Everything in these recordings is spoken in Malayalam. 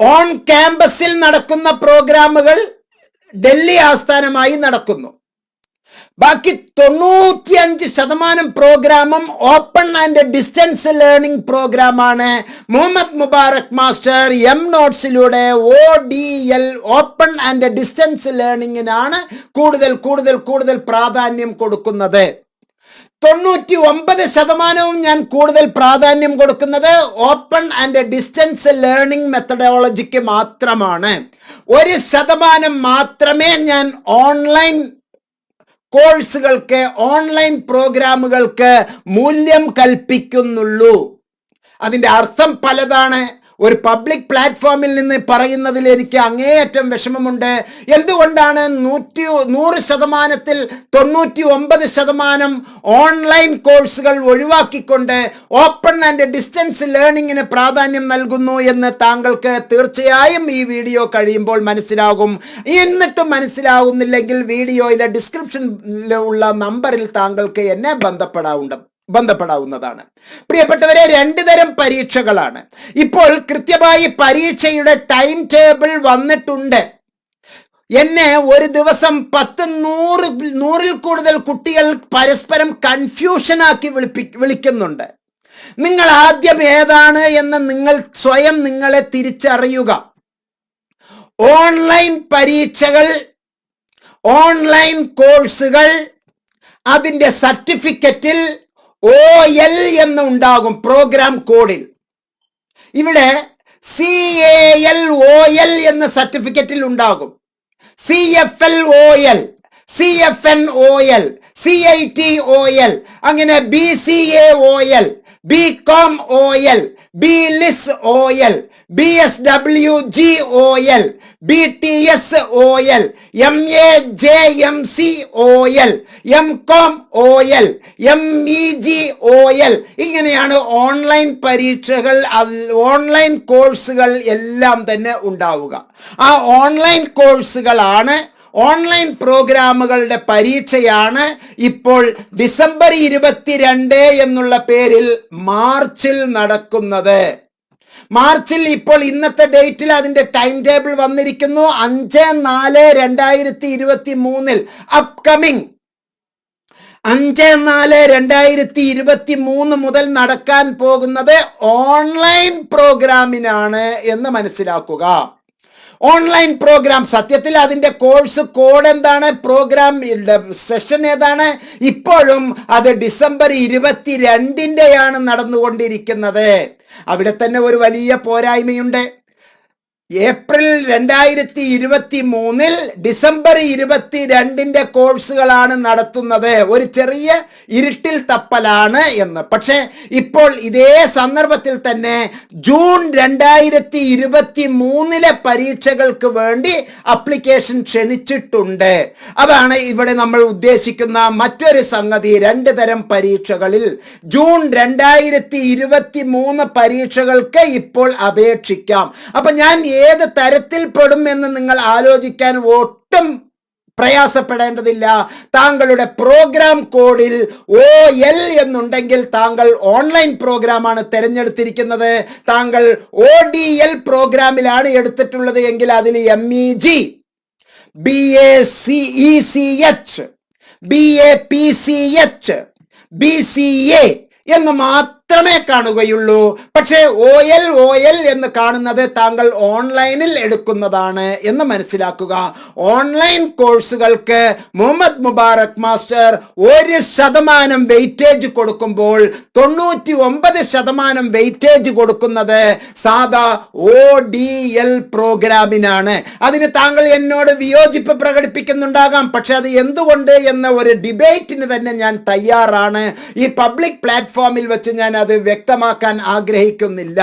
ഓൺ ക്യാമ്പസിൽ നടക്കുന്ന പ്രോഗ്രാമുകൾ ഡൽഹി ആസ്ഥാനമായി നടക്കുന്നു. ബാക്കി തൊണ്ണൂറ്റിയഞ്ച് ശതമാനം പ്രോഗ്രാമും ഓപ്പൺ ആൻഡ് ഡിസ്റ്റൻസ് ലേണിംഗ് പ്രോഗ്രാമാണ്. Muhammad Mubarak master M നോട്ട്സിലൂടെ O D L open and distance ലേണിംഗിനാണ് കൂടുതൽ കൂടുതൽ കൂടുതൽ പ്രാധാന്യം കൊടുക്കുന്നത്. തൊണ്ണൂറ്റി ഒമ്പത് ശതമാനവും ഞാൻ കൂടുതൽ പ്രാധാന്യം കൊടുക്കുന്നത് ഓപ്പൺ ആൻഡ് ഡിസ്റ്റൻസ് ലേണിംഗ് മെത്തഡോളജിക്ക് മാത്രമാണ്. ഒരു ശതമാനം മാത്രമേ ഞാൻ ഓൺലൈൻ കോഴ്സുകൾക്ക് ഓൺലൈൻ പ്രോഗ്രാമുകൾക്ക് മൂല്യം കൽപ്പിക്കുന്നുള്ളൂ. അതിന്റെ അർത്ഥം പലതാണ്. ഒരു പബ്ലിക് പ്ലാറ്റ്ഫോമിൽ നിന്ന് പറയുന്നതിൽ എനിക്ക് അങ്ങേയറ്റം വിഷമമുണ്ട്. എന്തുകൊണ്ടാണ് നൂറ്റി നൂറ് ശതമാനത്തിൽ തൊണ്ണൂറ്റി ഒമ്പത് ശതമാനം ഓൺലൈൻ കോഴ്സുകൾ ഒഴിവാക്കിക്കൊണ്ട് ഓപ്പൺ ആൻഡ് ഡിസ്റ്റൻസ് ലേണിങ്ങിന് പ്രാധാന്യം നൽകുന്നു എന്ന് താങ്കൾക്ക് തീർച്ചയായും ഈ വീഡിയോ കഴിയുമ്പോൾ മനസ്സിലാകും. എന്നിട്ടും മനസ്സിലാകുന്നില്ലെങ്കിൽ വീഡിയോയിലെ ഡിസ്ക്രിപ്ഷനിലുള്ള നമ്പറിൽ താങ്കൾക്ക് എന്നെ ബന്ധപ്പെടാവുണ്ട്. ബന്ധപ്പെടാവുന്നതാണ്. പ്രിയപ്പെട്ടവരെ രണ്ട് തരം പരീക്ഷകളാണ്. ഇപ്പോൾ കൃത്യമായി പരീക്ഷയുടെ ടൈം ടേബിൾ വന്നിട്ടുണ്ട്. എന്നെ ഒരു ദിവസം പത്ത് നൂറ് നൂറിൽ കൂടുതൽ കുട്ടികൾ പരസ്പരം കൺഫ്യൂഷനാക്കി വിളിപ്പി വിളിക്കുന്നുണ്ട്. നിങ്ങൾ ആദ്യം ഏതാണ് എന്ന് നിങ്ങൾ സ്വയം നിങ്ങളെ തിരിച്ചറിയുക. ഓൺലൈൻ പരീക്ഷകൾ ഓൺലൈൻ കോഴ്സുകൾ അതിന്റെ സർട്ടിഫിക്കറ്റിൽ ഒ എൽ എന്ന് ഉണ്ടാകും പ്രോഗ്രാം കോഡിൽ ഇവിടെ C A L O L എന്ന സർട്ടിഫിക്കറ്റിൽ ഉണ്ടാകും. C F L O L C F N O L C I T O L അങ്ങനെ B C A O L B com O L B lis O L B S W G O L B T S O L M A J M C O L M com O L M E G O L ഇങ്ങനെയാണ് ഓൺലൈൻ പരീക്ഷകൾ ഓൺലൈൻ കോഴ്സുകൾ എല്ലാം തന്നെ ഉണ്ടാവുക. ആ ഓൺലൈൻ കോഴ്സുകളാണ് ഓൺലൈൻ പ്രോഗ്രാമുകളുടെ പരീക്ഷയാണ് ഇപ്പോൾ ഡിസംബർ ഇരുപത്തിരണ്ട് എന്നുള്ള പേരിൽ മാർച്ചിൽ നടക്കുന്നത്. മാർച്ചിൽ ഇപ്പോൾ ഇന്നത്തെ ഡേറ്റിൽ അതിന്റെ ടൈം ടേബിൾ വന്നിരിക്കുന്നു അഞ്ച് നാല് രണ്ടായിരത്തി ഇരുപത്തി മൂന്നിൽ അപ്കമിങ്. അഞ്ച് നാല് രണ്ടായിരത്തി ഇരുപത്തി മൂന്ന് മുതൽ നടക്കാൻ പോകുന്നത് ഓൺലൈൻ പ്രോഗ്രാമിനാണ് എന്ന് മനസ്സിലാക്കുക. Online programme. സത്യത്തിൽ അതിന്റെ കോഴ്സ് കോഡ് എന്താണ്? പ്രോഗ്രാം സെഷൻ ഏതാണ്? ഇപ്പോഴും അത് ഡിസംബർ ഇരുപത്തി രണ്ടിന്റെയാണ് നടന്നുകൊണ്ടിരിക്കുന്നത്. അവിടെ തന്നെ ഒരു വലിയ പോരായ്മയുണ്ട്. ഏപ്രിൽ രണ്ടായിരത്തി ഇരുപത്തി മൂന്നിൽ ഡിസംബർ ഇരുപത്തി രണ്ടിന്റെ കോഴ്സുകളാണ് നടത്തുന്നത്. ഒരു ചെറിയ ഇരുട്ടിൽ തപ്പലാണ് എന്ന്. പക്ഷേ ഇപ്പോൾ ഇതേ സന്ദർഭത്തിൽ തന്നെ ജൂൺ രണ്ടായിരത്തി ഇരുപത്തി മൂന്നിലെ പരീക്ഷകൾക്ക് വേണ്ടി അപ്ലിക്കേഷൻ ക്ഷണിച്ചിട്ടുണ്ട്. അതാണ് ഇവിടെ നമ്മൾ ഉദ്ദേശിക്കുന്ന മറ്റൊരു സംഗതി. രണ്ട് തരം പരീക്ഷകളിൽ ജൂൺ രണ്ടായിരത്തി ഇരുപത്തി മൂന്ന് പരീക്ഷകൾക്ക് ഇപ്പോൾ അപേക്ഷിക്കാം. അപ്പം ഞാൻ ഏത് തരത്തിൽപ്പെടും എന്ന് നിങ്ങൾ ആലോചിക്കാൻ ഒട്ടും പ്രയാസപ്പെടേണ്ടതില്ല. താങ്കളുടെ പ്രോഗ്രാം കോഡിൽ ഒ എൽ എന്നുണ്ടെങ്കിൽ താങ്കൾ ഓൺലൈൻ പ്രോഗ്രാമാണ് തിരഞ്ഞെടുത്തിരിക്കുന്നത്. താങ്കൾ ഒ ഡി എൽ പ്രോഗ്രാമിലാണ് എടുത്തിട്ടുള്ളത് എങ്കിൽ അതിൽ M E G B A C E C H B A P C H B C A എന്ന് മാത്രമേ കാണുകയുള്ളൂ. പക്ഷേ ഒ എൽ ഒ എൽ എന്ന് കാണുന്നത് താങ്കൾ ഓൺലൈനിൽ എടുക്കുന്നതാണ് എന്ന് മനസ്സിലാക്കുക. ഓൺലൈൻ കോഴ്സുകൾക്ക് മുഹമ്മദ് മുബാറക് മാസ്റ്റർ ഒരു ശതമാനം വെയിറ്റേജ് കൊടുക്കുമ്പോൾ തൊണ്ണൂറ്റി ഒമ്പത് ശതമാനം വെയിറ്റേജ് കൊടുക്കുന്നത് സാധാ ഒ ഡി എൽ പ്രോഗ്രാമിനാണ്. അതിന് താങ്കൾ എന്നോട് വിയോജിപ്പ് പ്രകടിപ്പിക്കുന്നുണ്ടാകാം. പക്ഷെ അത് എന്തുകൊണ്ട് എന്ന ഒരു ഡിബേറ്റിന് തന്നെ ഞാൻ തയ്യാറാണ്. ഈ പബ്ലിക് പ്ലാറ്റ്ഫോമിൽ വെച്ച് ഞാൻ അത് വ്യക്തമാക്കാൻ ആഗ്രഹിക്കുന്നില്ല.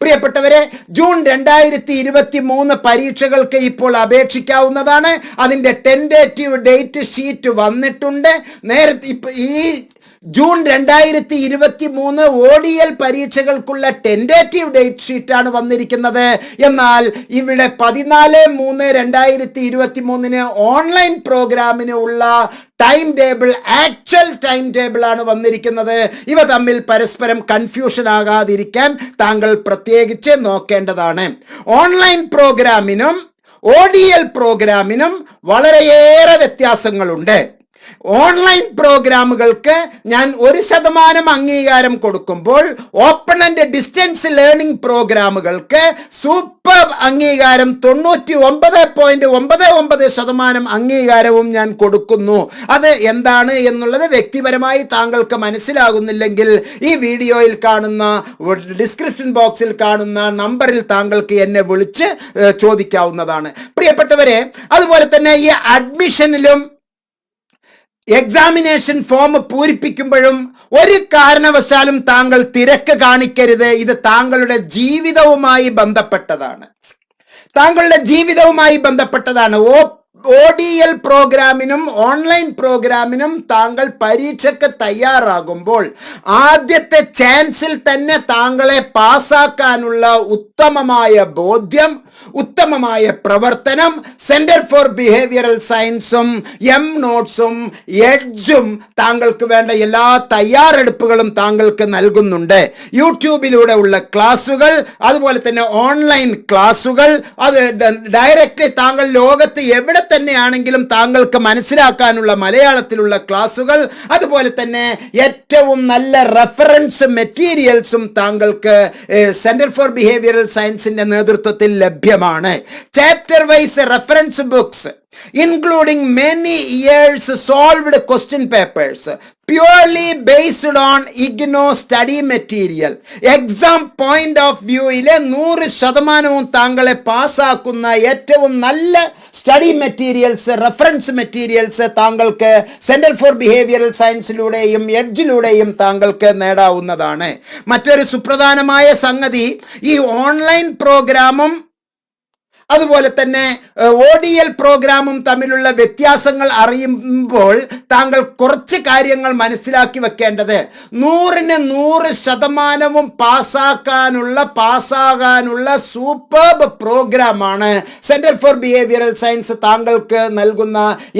പ്രിയപ്പെട്ടവരെ ജൂൺ രണ്ടായിരത്തി ഇരുപത്തി മൂന്ന് പരീക്ഷകൾക്ക് ഇപ്പോൾ അപേക്ഷിക്കാവുന്നതാണ്. അതിന്റെ ടെൻഡേറ്റീവ് ഡേറ്റ് ഷീറ്റ് വന്നിട്ടുണ്ട്. നേരത്തെ ഈ ജൂൺ രണ്ടായിരത്തി ഇരുപത്തി മൂന്ന് ഒ ഡി എൽ പരീക്ഷകൾക്കുള്ള ടെൻഡേറ്റീവ് ഡേറ്റ് ഷീറ്റാണ് വന്നിരിക്കുന്നത്. എന്നാൽ ഇവിടെ പതിനാല് മൂന്ന് രണ്ടായിരത്തി ഇരുപത്തി മൂന്നിന് ഓൺലൈൻ പ്രോഗ്രാമിന് ഉള്ള time table actual time table ആണ് വന്നിരിക്കുന്നത്. ഇവ തമ്മിൽ പരസ്പരം കൺഫ്യൂഷൻ ആകാതിരിക്കാൻ താങ്കൾ പ്രത്യേകിച്ച് നോക്കേണ്ടതാണ്. ഓൺലൈൻ പ്രോഗ്രാമിനും ഒ ഡി എൽ പ്രോഗ്രാമിനും വളരെയേറെ വ്യത്യാസങ്ങളുണ്ട്. ഓൺലൈൻ പ്രോഗ്രാമുകൾക്ക് ഞാൻ ഒരു ശതമാനം അംഗീകാരം കൊടുക്കുമ്പോൾ ഓപ്പൺ ആൻഡ് ഡിസ്റ്റൻസ് ലേണിംഗ് പ്രോഗ്രാമുകൾക്ക് സൂപ്പർ അംഗീകാരം തൊണ്ണൂറ്റി ഒമ്പത് പോയിന്റ് ഒമ്പത് ഒമ്പത് ശതമാനം അംഗീകാരവും ഞാൻ കൊടുക്കുന്നു. അത് എന്താണ് എന്നുള്ളത് വ്യക്തിപരമായി താങ്കൾക്ക് മനസ്സിലാകുന്നില്ലെങ്കിൽ ഈ വീഡിയോയിൽ കാണുന്ന ഡിസ്ക്രിപ്ഷൻ ബോക്സിൽ കാണുന്ന നമ്പറിൽ താങ്കൾക്ക് എന്നെ വിളിച്ച് ചോദിക്കാവുന്നതാണ്. പ്രിയപ്പെട്ടവരെ അതുപോലെ തന്നെ ഈ അഡ്മിഷനിലും എക്സാമിനേഷൻ ഫോം പൂരിപ്പിക്കുമ്പോഴും ഒരു കാരണവശാലും താങ്കൾ തിരക്ക് കാണിക്കരുത്. ഇത് താങ്കളുടെ ജീവിതവുമായി ബന്ധപ്പെട്ടതാണ്. താങ്കളുടെ ജീവിതവുമായി ബന്ധപ്പെട്ടതാണ്. ഓ ഒ ഡി എൽ പ്രോഗ്രാമിനും ഓൺലൈൻ പ്രോഗ്രാമിനും താങ്കൾ പരീക്ഷയ്ക്ക് തയ്യാറാകുമ്പോൾ ആദ്യത്തെ ചാൻസിൽ തന്നെ താങ്കളെ പാസ്സാക്കാനുള്ള ഉത്തമമായ ബോധ്യം ഉത്തമമായ പ്രവർത്തനം സെന്റർ ഫോർ ബിഹേവിയറൽ സയൻസും എം നോട്ട്സും എഡ്ജും താങ്കൾക്ക് വേണ്ട എല്ലാ തയ്യാറെടുപ്പുകളും താങ്കൾക്ക് നൽകുന്നുണ്ട്. യൂട്യൂബിലൂടെ ഉള്ള ക്ലാസ്സുകൾ അതുപോലെ തന്നെ ഓൺലൈൻ ക്ലാസ്സുകൾ അത് ഡയറക്റ്റ് താങ്കൾ ലോകത്ത് എവിടെ തന്നെയാണെങ്കിലും താങ്കൾക്ക് മനസ്സിലാക്കാനുള്ള മലയാളത്തിലുള്ള ക്ലാസ്സുകൾ അതുപോലെ തന്നെ ഏറ്റവും നല്ല റെഫറൻസ് മെറ്റീരിയൽസും താങ്കൾക്ക് സെന്റർ ഫോർ ബിഹേവിയറൽ സയൻസിന്റെ നേതൃത്വത്തിൽ ലഭ്യമാണ്. Chapter wise reference books including many years solved question papers purely based on IGNOU study material exam point of വ്യൂയിലെ നൂറ് ശതമാനവും താങ്കളെ പാസ്സാക്കുന്ന ഏറ്റവും നല്ല സ്റ്റഡി മെറ്റീരിയൽസ് റെഫറൻസ് മെറ്റീരിയൽസ് താങ്കൾക്ക് സെന്റർ ഫോർ ബിഹേവിയറൽ സയൻസിലൂടെയും എഡ്ജിലൂടെയും താങ്കൾക്ക് നേടാവുന്നതാണ്. മറ്റൊരു സുപ്രധാനമായ സംഗതി ഈ ഓൺലൈൻ പ്രോഗ്രാമും അതുപോലെ തന്നെ ഒ ഡി എൽ പ്രോഗ്രാമും തമ്മിലുള്ള വ്യത്യാസങ്ങൾ അറിയുമ്പോൾ താങ്കൾ കുറച്ച് കാര്യങ്ങൾ മനസ്സിലാക്കി വെക്കേണ്ടത്. നൂറിന് നൂറ് ശതമാനവും പാസ്സാക്കാനുള്ള പാസ്സാകാനുള്ള സൂപ്പർബ് പ്രോഗ്രാമാണ് സെന്റർ ഫോർ ബിഹേവിയറൽ സയൻസ് താങ്കൾക്ക് നൽകുന്ന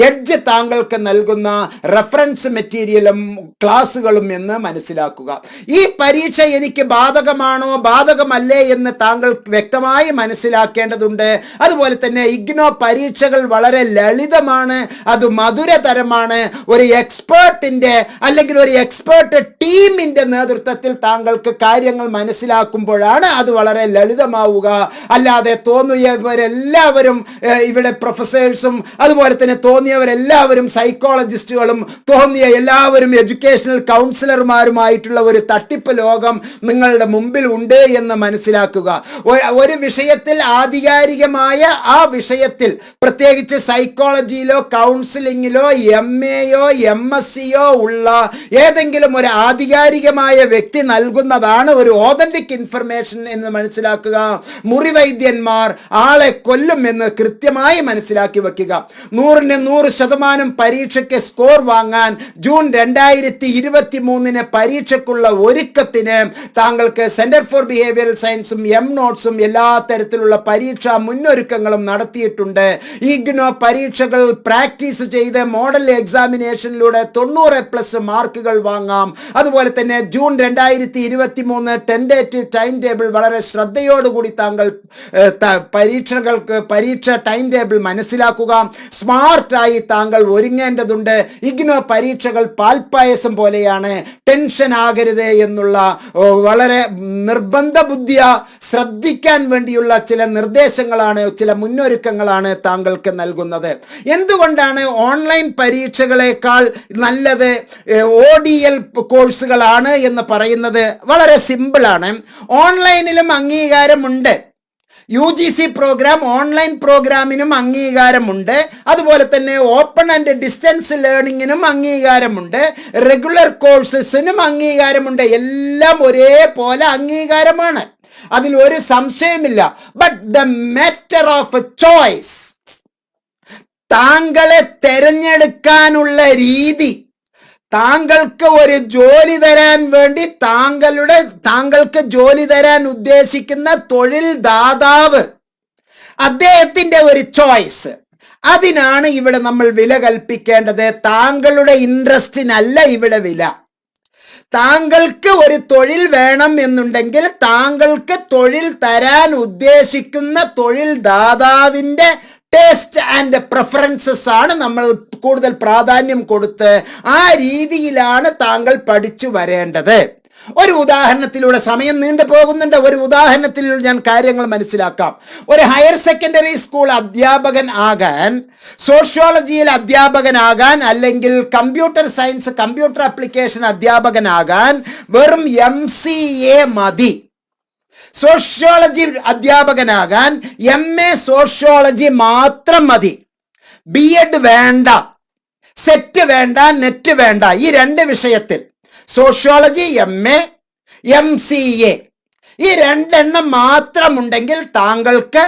എഡ്ജ് താങ്കൾക്ക് നൽകുന്ന റെഫറൻസ് മെറ്റീരിയലും ക്ലാസ്സുകളും എന്ന് മനസ്സിലാക്കുക. ഈ പരീക്ഷ എനിക്ക് ബാധകമാണോ ബാധകമല്ലേ എന്ന് താങ്കൾ വ്യക്തമായി മനസ്സിലാക്കേണ്ടതുണ്ട്. അതുപോലെ തന്നെ ഇഗ്നോ പരീക്ഷകൾ വളരെ ലളിതമാണ് അത് മധുരതരമാണ്. ഒരു എക്സ്പേർട്ടിന്റെ അല്ലെങ്കിൽ ഒരു എക്സ്പേർട്ട് ടീമിന്റെ നേതൃത്വത്തിൽ താങ്കൾക്ക് കാര്യങ്ങൾ മനസ്സിലാക്കുമ്പോഴാണ് അത് വളരെ ലളിതമാവുക. അല്ലാതെ തോന്നിയവരെല്ലാവരും ഇവിടെ പ്രൊഫസേഴ്സും അതുപോലെ തന്നെ തോന്നിയവരെല്ലാവരും സൈക്കോളജിസ്റ്റുകളും തോന്നിയ എല്ലാവരും എഡ്യൂക്കേഷണൽ കൗൺസിലർമാരുമായിട്ടുള്ള ഒരു തട്ടിപ്പ് ലോകം നിങ്ങളുടെ മുമ്പിൽ ഉണ്ട് എന്ന് മനസ്സിലാക്കുക ഒരു വിഷയത്തിൽ ആധികാരികമായ ആ വിഷയത്തിൽ പ്രത്യേകിച്ച് സൈക്കോളജിയിലോ കൗൺസിലിങ്ങിലോ എം എയോ എം എസ് സിയോ ഉള്ള ഏതെങ്കിലും ഒരു ആധികാരികമായ വ്യക്തി നൽകുന്നതാണ് ഒരു ഓതന്റിക് ഇൻഫർമേഷൻ എന്ന് മനസ്സിലാക്കുക. മുറിവൈദ്യന്മാർ ആളെ കൊല്ലും എന്ന് കൃത്യമായി മനസ്സിലാക്കി വെക്കുക. നൂറിന് നൂറ് ശതമാനം പരീക്ഷയ്ക്ക് സ്കോർ വാങ്ങാൻ ജൂൺ രണ്ടായിരത്തി ഇരുപത്തി മൂന്നിന് പരീക്ഷയ്ക്കുള്ള ഒരുക്കത്തിന് താങ്കൾക്ക് സെന്റർ ഫോർ ബിഹേവിയറൽ സയൻസും എം നോട്ട്സും എല്ലാ തരത്തിലുള്ള പരീക്ഷാ മുന്നൊരുക്കങ്ങളും നടത്തിയിട്ടുണ്ട്. ഇഗ്നോ പരീക്ഷകൾ പ്രാക്ടീസ് ചെയ്ത് മോഡൽ എക്സാമിനേഷനിലൂടെ തൊണ്ണൂറ് പ്ലസ് മാർക്കുകൾ വാങ്ങാം. അതുപോലെ തന്നെ ജൂൺ രണ്ടായിരത്തി ഇരുപത്തി മൂന്ന് ടെൻഡേറ്റീവ് ടൈം ടേബിൾ വളരെ ശ്രദ്ധയോടുകൂടി താങ്കൾ പരീക്ഷകൾക്ക് പരീക്ഷ ടൈം ടേബിൾ മനസ്സിലാക്കുക. സ്മാർട്ടായി താങ്കൾ ഒരുങ്ങേണ്ടതുണ്ട്. ഇഗ്നോ പരീക്ഷകൾ പാൽപ്പായസം പോലെയാണ്. ടെൻഷൻ ആകരുത് എന്നുള്ള വളരെ നിർബന്ധ ബുദ്ധിയ ശ്രദ്ധിക്കാൻ വേണ്ടിയുള്ള ചില നിർദ്ദേശങ്ങളാണ് ചില മുന്നൊരുക്കങ്ങളാണ് താങ്കൾക്ക് നൽകുന്നത്. എന്തുകൊണ്ടാണ് ഓൺലൈൻ പരീക്ഷകളെക്കാൾ നല്ലത് ഒ ഡി എൽ കോഴ്സുകളാണ് എന്ന് പറയുന്നത്? വളരെ സിമ്പിളാണ്. ഓൺലൈനിലും അംഗീകാരമുണ്ട്. U G C programme online പ്രോഗ്രാമിനും അംഗീകാരമുണ്ട്. അതുപോലെ തന്നെ ഓപ്പൺ ആൻഡ് ഡിസ്റ്റൻസ് ലേണിങ്ങിനും അംഗീകാരമുണ്ട്. റെഗുലർ കോഴ്സസിനും അംഗീകാരമുണ്ട്. എല്ലാം ഒരേപോലെ അംഗീകാരമാണ്. അതിൽ ഒരു സംശയമില്ല. But the matter of choice താങ്കളെ തെരഞ്ഞെടുക്കാനുള്ള രീതി താങ്കൾക്ക് ഒരു ജോലി തരാൻ വേണ്ടി താങ്കളുടെ താങ്കൾക്ക് ജോലി തരാൻ ഉദ്ദേശിക്കുന്ന തൊഴിൽ ദാതാവ് അദ്ദേഹത്തിന്റെ ഒരു ചോയ്സ് അതിനാണ് ഇവിടെ നമ്മൾ വില കൽപ്പിക്കേണ്ടത്. താങ്കളുടെ ഇൻട്രസ്റ്റിനല്ല ഇവിടെ വില. താങ്കൾക്ക് ഒരു തൊഴിൽ വേണം എന്നുണ്ടെങ്കിൽ താങ്കൾക്ക് തൊഴിൽ തരാൻ ഉദ്ദേശിക്കുന്ന തൊഴിൽ ദാതാവിന്റെ ടേസ്റ്റ് ആൻഡ് പ്രിഫറൻസസ് ആണ് നമ്മൾ കൂടുതൽ പ്രാധാന്യം കൊടുത്ത് ആ രീതിയിലാണ് താങ്കൾ പഠിച്ചു വരേണ്ടത്. ഒരു ഉദാഹരണത്തിലൂടെ സമയം നീണ്ടു പോകുന്നുണ്ട്. ഒരു ഉദാഹരണത്തിലൂടെ ഞാൻ കാര്യങ്ങൾ മനസ്സിലാക്കാം. ഒരു ഹയർ സെക്കൻഡറി സ്കൂൾ അധ്യാപകൻ ആകാൻ സോഷ്യോളജിയിൽ അധ്യാപകനാകാൻ അല്ലെങ്കിൽ കമ്പ്യൂട്ടർ സയൻസ് കമ്പ്യൂട്ടർ ആപ്ലിക്കേഷൻ അധ്യാപകനാകാൻ വെറും എം സി എ മതി. സോഷ്യോളജി അധ്യാപകനാകാൻ എം എ സോഷ്യോളജി മാത്രം മതി. ബി എഡ് വേണ്ട. സെറ്റ് വേണ്ട നെറ്റ് വേണ്ട. ഈ രണ്ട് വിഷയത്തിൽ. Sociology M A M C A. ഈ രണ്ടെണ്ണം മാത്രമുണ്ടെങ്കിൽ താങ്കൾക്ക്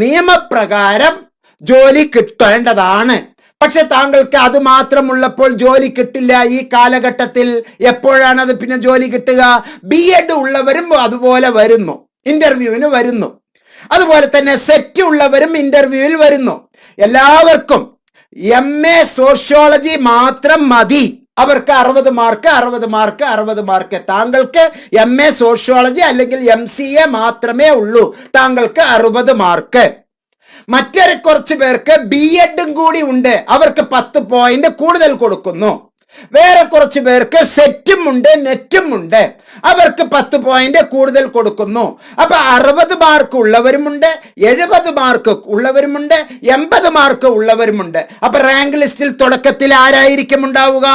നിയമപ്രകാരം ജോലി കിട്ടേണ്ടതാണ്. പക്ഷെ താങ്കൾക്ക് അത് മാത്രമുള്ളപ്പോൾ ജോലി കിട്ടില്ല ഈ കാലഘട്ടത്തിൽ. എപ്പോഴാണ് അത് പിന്നെ ജോലി കിട്ടുക? ബി എഡ് ഉള്ളവരും അതുപോലെ വരുന്നു. ഇന്റർവ്യൂവിന് വരുന്നു. അതുപോലെ തന്നെ സെറ്റ് ഉള്ളവരും ഇന്റർവ്യൂവിൽ വരുന്നു. എല്ലാവർക്കും എം എ സോഷ്യോളജി മാത്രം മതി. അവർക്ക് അറുപത് മാർക്ക് അറുപത് മാർക്ക് അറുപത് മാർക്ക്. താങ്കൾക്ക് എം എ സോഷ്യോളജി അല്ലെങ്കിൽ എം സി എ മാത്രമേ ഉള്ളൂ. താങ്കൾക്ക് അറുപത് മാർക്ക്. മറ്റൊരു കുറച്ച് പേർക്ക് ബി എഡും കൂടി ഉണ്ട്. അവർക്ക് പത്ത് പോയിന്റ് കൂടുതൽ കൊടുക്കുന്നു. വേറെ കുറച്ച് പേർക്ക് സെറ്റും ഉണ്ട് നെറ്റും ഉണ്ട് അവർക്ക് പത്ത് പോയിന്റ് കൂടുതൽ കൊടുക്കുന്നു. അപ്പൊ അറുപത് മാർക്ക് ഉള്ളവരുമുണ്ട് എഴുപത് മാർക്ക് ഉള്ളവരുമുണ്ട് എൺപത് മാർക്ക് ഉള്ളവരുമുണ്ട്. അപ്പൊ റാങ്ക് ലിസ്റ്റിൽ തുടക്കത്തിൽ ആരായിരിക്കും ഉണ്ടാവുക?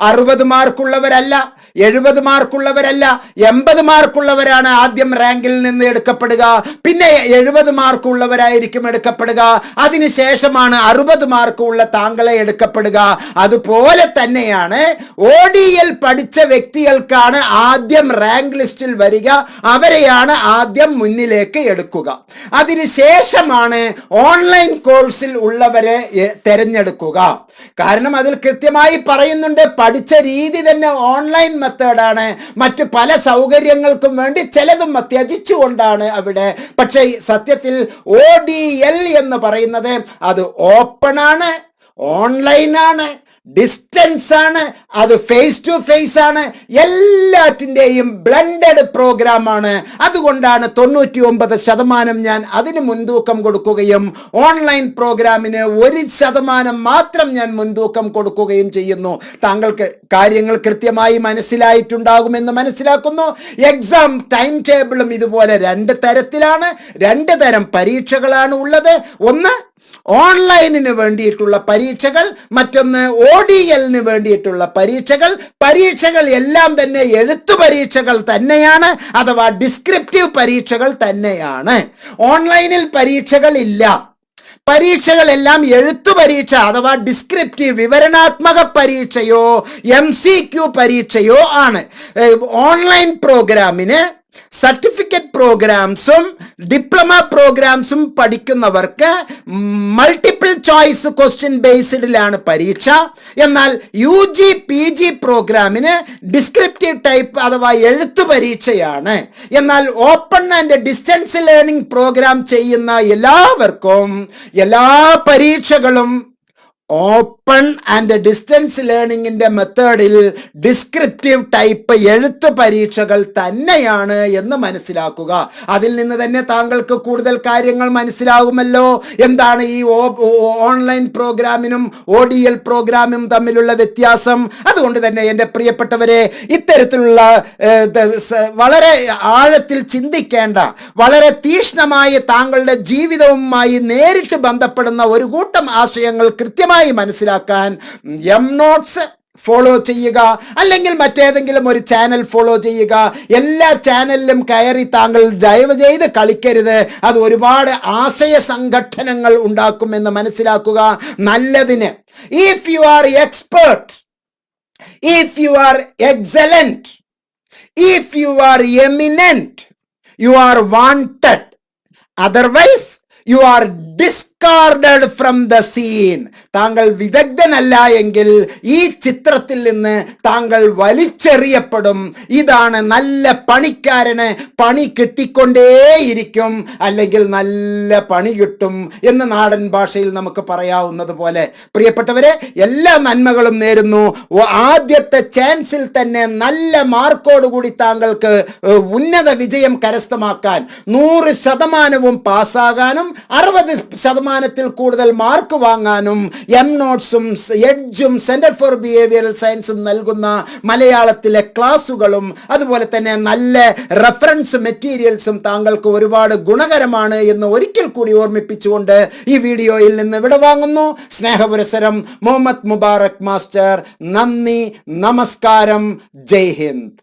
അറുപത് മാർക്കുള്ളവരല്ല എഴുപത് മാർക്കുള്ളവരല്ല എൺപത് മാർക്കുള്ളവരാണ് ആദ്യം റാങ്കിൽ നിന്ന് എടുക്കപ്പെടുക. പിന്നെ എഴുപത് മാർക്കുള്ളവരായിരിക്കും എടുക്കപ്പെടുക. അതിനുശേഷമാണ് അറുപത് മാർക്കുള്ള താങ്കളെ എടുക്കപ്പെടുക. അതുപോലെ തന്നെയാണ് ഒ ഡി എൽ പഠിച്ച വ്യക്തികൾക്കാണ് ആദ്യം റാങ്ക് ലിസ്റ്റിൽ വരിക. അവരെയാണ് ആദ്യം മുന്നിലേക്ക് എടുക്കുക. അതിനുശേഷമാണ് ഓൺലൈൻ കോഴ്സിൽ ഉള്ളവരെ തിരഞ്ഞെടുക്കുക. കാരണം അതിൽ കൃത്യമായി പറയുന്നുണ്ട് പഠിച്ച രീതി തന്നെ ഓൺലൈൻ മെത്തേഡാണ്. മറ്റ് പല സൗകര്യങ്ങൾക്കും വേണ്ടി ചിലതും അത്യജിച്ചുകൊണ്ടാണ് അവിടെ. പക്ഷേ സത്യത്തിൽ ഒ ഡി എൽ എന്ന് പറയുന്നത് അത് ഓപ്പണാണ് ഓൺലൈനാണ് ഡിസ്റ്റൻസ് ആണ് അത് ഫേസ് ടു ഫേസ് ആണ് എല്ലാറ്റിന്റെയും ബ്ലൻഡഡ് പ്രോഗ്രാം ആണ്. അതുകൊണ്ടാണ് തൊണ്ണൂറ്റി ഒമ്പത് ശതമാനം ഞാൻ അതിന് മുൻതൂക്കം കൊടുക്കുകയും ഓൺലൈൻ പ്രോഗ്രാമിന് ഒരു ശതമാനം മാത്രം ഞാൻ മുൻതൂക്കം കൊടുക്കുകയും ചെയ്യുന്നു. താങ്കൾക്ക് കാര്യങ്ങൾ കൃത്യമായി മനസ്സിലായിട്ടുണ്ടാകുമെന്ന് മനസ്സിലാക്കുന്നു. എക്സാം ടൈം ടേബിളും ഇതുപോലെ രണ്ട് തരത്തിലാണ്. രണ്ട് തരം പരീക്ഷകളാണ് ഉള്ളത്. ഒന്ന് ഓൺലൈനിന് വേണ്ടിയിട്ടുള്ള പരീക്ഷകൾ മറ്റൊന്ന് ഒ ഡി എല്ലിന് വേണ്ടിയിട്ടുള്ള പരീക്ഷകൾ. പരീക്ഷകൾ എല്ലാം തന്നെ എഴുത്തു പരീക്ഷകൾ തന്നെയാണ് അഥവാ ഡിസ്ക്രിപ്റ്റീവ് പരീക്ഷകൾ തന്നെയാണ്. ഓൺലൈനിൽ പരീക്ഷകൾ ഇല്ല. പരീക്ഷകളെല്ലാം എഴുത്തു പരീക്ഷ അഥവാ ഡിസ്ക്രിപ്റ്റീവ് വിവരണാത്മക പരീക്ഷയോ എം സി ക്യു പരീക്ഷയോ ആണ്. ഓൺലൈൻ പ്രോഗ്രാമിന് സർട്ടിഫിക്കറ്റ് പ്രോഗ്രാംസും ഡിപ്ലോമ പ്രോഗ്രാംസും പഠിക്കുന്നവർക്ക് മൾട്ടിപ്പിൾ ചോയ്സ് ക്വസ്റ്റ്യൻ ബേസ്ഡിലാണ് പരീക്ഷ. എന്നാൽ യു ജി പി ജി പ്രോഗ്രാമിന് ഡിസ്ക്രിപ്റ്റീവ് ടൈപ്പ് അഥവാ എഴുത്തു പരീക്ഷയാണ്. എന്നാൽ open and distance learning programme ചെയ്യുന്ന എല്ലാവർക്കും എല്ലാ പരീക്ഷകളും ഓപ്പൺ ആൻഡ് ഡിസ്റ്റൻസ് ലേണിംഗിന്റെ മെത്തേഡിൽ ഡിസ്ക്രിപ്റ്റീവ് ടൈപ്പ് എഴുത്ത് പരീക്ഷകൾ തന്നെയാണ് എന്ന് മനസ്സിലാക്കുക. അതിൽ നിന്ന് തന്നെ താങ്കൾക്ക് കൂടുതൽ കാര്യങ്ങൾ മനസ്സിലാകുമല്ലോ എന്താണ് ഈ ഓൺലൈൻ പ്രോഗ്രാമിനും ഒ ഡി എൽ പ്രോഗ്രാമിനും തമ്മിലുള്ള വ്യത്യാസം? അതുകൊണ്ട് തന്നെ എന്റെ പ്രിയപ്പെട്ടവരെ ഇത്തരത്തിലുള്ള വളരെ ആഴത്തിൽ ചിന്തിക്കേണ്ട വളരെ തീഷ്ണമായി താങ്കളുടെ ജീവിതവുമായി നേരിട്ട് ബന്ധപ്പെടുന്ന ഒരു കൂട്ടം ആശയങ്ങൾ കൃത്യമായി മനസ്സിലാക്കാൻ എം നോട്ട്സ് ഫോളോ ചെയ്യുക. അല്ലെങ്കിൽ മറ്റേതെങ്കിലും ഒരു ചാനൽ ഫോളോ ചെയ്യുക. എല്ലാ ചാനലിലും കയറി താങ്കൾ ദയവ് ചെയ്ത് കളിക്കരുത്. അത് ഒരുപാട് ആശയ സംഘട്ടനങ്ങൾ ഉണ്ടാക്കുമെന്ന് മനസ്സിലാക്കുക. നല്ലതിന്. If you are expert if you are are if you are are you are wanted otherwise you are are discarded from the scene താങ്കൾ വിദഗ്ധനല്ല എങ്കിൽ ഈ ചിത്രത്തിൽ നിന്ന് താങ്കൾ വലിച്ചെറിയപ്പെടും. ഇതാണ് നല്ല പണിക്കാരന് പണി കിട്ടിക്കൊണ്ടേയിരിക്കും. അല്ലെങ്കിൽ നല്ല പണി കിട്ടും എന്ന് നാടൻ ഭാഷയിൽ നമുക്ക് പറയാവുന്നത് പോലെ. പ്രിയപ്പെട്ടവരെ എല്ലാ നന്മകളും നേരുന്നു. ആദ്യത്തെ ചാൻസിൽ തന്നെ നല്ല മാർക്കോടുകൂടി താങ്കൾക്ക് ഉന്നത വിജയം കരസ്ഥമാക്കാൻ നൂറ് ശതമാനവും പാസ്സാകാനും അറുപത് ശതമാനത്തിൽ കൂടുതൽ മാർക്ക് വാങ്ങാനും എം നോട്ട്സും എഡ്ജും സെന്റർ ഫോർ ബിഹേവിയറൽ സയൻസും നൽകുന്ന മലയാളത്തിലെ ക്ലാസുകളും അതുപോലെ തന്നെ നല്ല റെഫറൻസ് മെറ്റീരിയൽസും താങ്കൾക്ക് ഒരുപാട് ഗുണകരമാണ് എന്ന് ഒരിക്കൽ കൂടി ഓർമ്മിപ്പിച്ചുകൊണ്ട് ഈ വീഡിയോയിൽ നിന്ന് ഇവിടെ വാങ്ങുന്നു. സ്നേഹപുരസരം മുഹമ്മദ് മുബാറക് മാസ്റ്റർ. നന്ദി നമസ്കാരം. ജയ് ഹിന്ദ്.